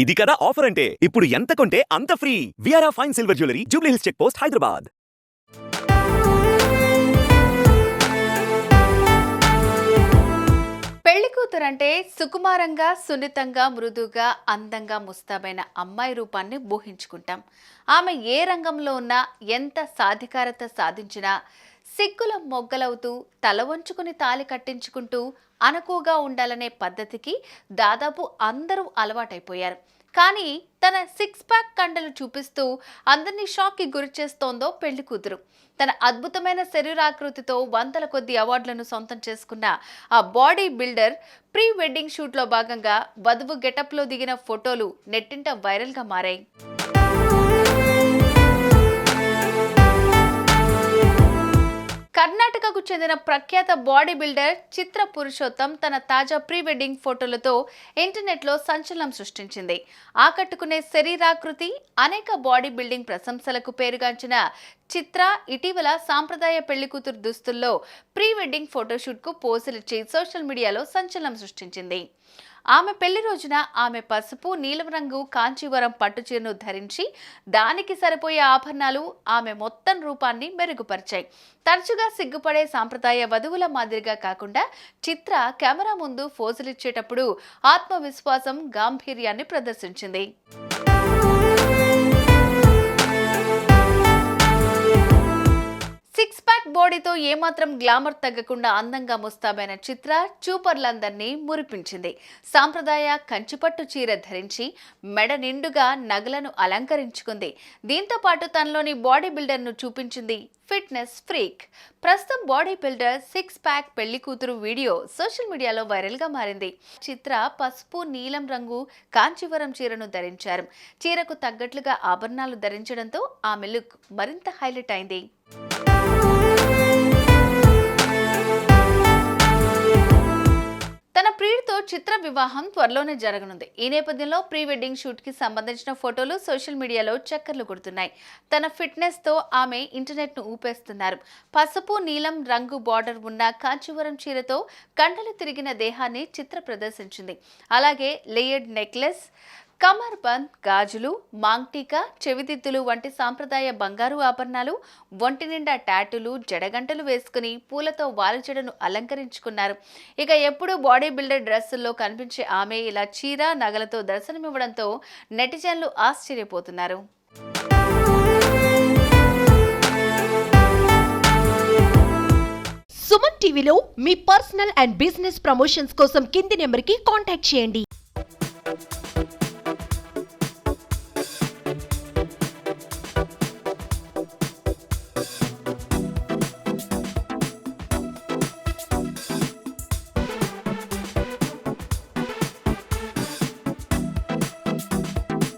ఇది కదా ఆఫర్ అంటే? ఇప్పుడు ఎంత కొంటే అంత free విఆర్ఆ fine silver jewellery Jubilee Hills check post Hyderabad పెళ్ళి కూతురంటే సుకుమారంగా సున్నితంగా మృదుగా అందంగా ముస్తాబైన అమ్మాయి రూపాన్ని ఊహించుకుంటాం. ఆమె ఏ రంగంలో ఉన్నా ఎంత సాధికారత సాధించినా సిగ్గుల మొగ్గలవుతూ తల వంచుకుని తాలి కట్టించుకుంటూ అనుకువగా ఉండాలనే పద్ధతికి దాదాపు అందరూ అలవాటైపోయారు. కానీ తన సిక్స్ ప్యాక్ కండలు చూపిస్తూ అందరినీ షాక్కి గురి చేస్తోందో పెళ్ళి కూతురు. తన అద్భుతమైన శరీరాకృతితో వందల కొద్ది అవార్డులను సొంతం చేసుకున్న ఆ బాడీ బిల్డర్ ప్రీ వెడ్డింగ్ షూట్లో భాగంగా వధువు గెటప్లో దిగిన ఫోటోలు నెట్టింట వైరల్గా మారాయి. చెందిన ప్రఖ్యాత బాడీ బిల్డర్ చిత్ర పురుషోత్తం తన తాజా ప్రీ వెడ్డింగ్ ఫోటోలతో ఇంటర్నెట్లో సంచలనం సృష్టించింది. ఆకట్టుకునే శరీరాకృతి అనేక బాడీ బిల్డింగ్ ప్రశంసలకు పేరుగాంచిన చిత్ర ఇటీవల సాంప్రదాయ పెళ్ళికూతురు దుస్తుల్లో ప్రీ వెడ్డింగ్ ఫోటోషూట్కు పోజులిచ్చి సోషల్ మీడియాలో సంచలనం సృష్టించింది. ఆమె పెళ్ళి రోజున ఆమె పసుపు నీలం రంగు కాంచీవరం పట్టుచీరను ధరించి దానికి సరిపోయే ఆభరణాలు ఆమె మొత్తం రూపాన్ని మెరుగుపరిచాయి. తరచుగా సిగ్గుపడే సాంప్రదాయ వధువుల మాదిరిగా కాకుండా చిత్ర కెమెరా ముందు ఫోజులిచ్చేటప్పుడు ఆత్మవిశ్వాసం గాంభీర్యాన్ని ప్రదర్శించింది. ప్యాక్ ఏమాత్రం గ్లామర్ తగ్గకుండా అందంగా ముస్తాబైన చిత్ర చూపర్లందరినీ మురిపించింది. సాంప్రదాయ కంచిపట్టు చీర ధరించి మెడ నిండుగా నగలను అలంకరించుకుంది. దీంతో పాటు తనలోని బాడీ బిల్డర్ను చూపించింది ఫిట్నెస్ ఫ్రీక్. ప్రస్తుతం బాడీ బిల్డర్ సిక్స్ ప్యాక్ పెళ్ళి కూతురు వీడియో సోషల్ మీడియాలో వైరల్గా మారింది. చిత్ర పసుపు నీలం రంగు కాంచీవరం చీరను ధరించారు. చీరకు తగ్గట్లుగా ఆభరణాలు ధరించడంతో ఆమె లుక్ మరింత హైలైట్ అయింది. చిత్ర వివాహం త్వరలోనే జరగనుంది. ఈ నేపథ్యంలో ప్రీ వెడ్డింగ్ షూట్కి సంబంధించిన ఫోటోలు సోషల్ మీడియాలో చక్కర్లు కొడుతున్నాయి. తన ఫిట్నెస్తో ఆమె ఇంటర్నెట్ను ఊపేస్తున్నారు. పసుపు నీలం రంగు బార్డర్ ఉన్న కాంచీవరం చీరతో కండలు తిరిగిన దేహాన్ని చిత్ర ప్రదర్శించింది. అలాగే లేయర్డ్ నెక్లెస్ కమర్ బంద్ గాజులు మాంగ్టీకా చెవిదిద్దులు వంటి సాంప్రదాయ బంగారు ఆభరణాలు ఒంటి నిండా టాటులు జడగంటలు వేసుకుని పూలతో వాలిజడను అలంకరించుకున్నారు. ఇక ఎప్పుడూ బాడీ బిల్డర్ డ్రెస్సుల్లో కనిపించే ఆమె ఇలా చీర నగలతో దర్శనమివ్వడంతో నెటిజన్లు ఆశ్చర్యపోతున్నారు. సుమన్ టీవీలో మీ పర్సనల్ అండ్ బిజినెస్ ప్రమోషన్స్ కోసం కింది నెంబర్కి కాంటాక్ట్ చేయండి.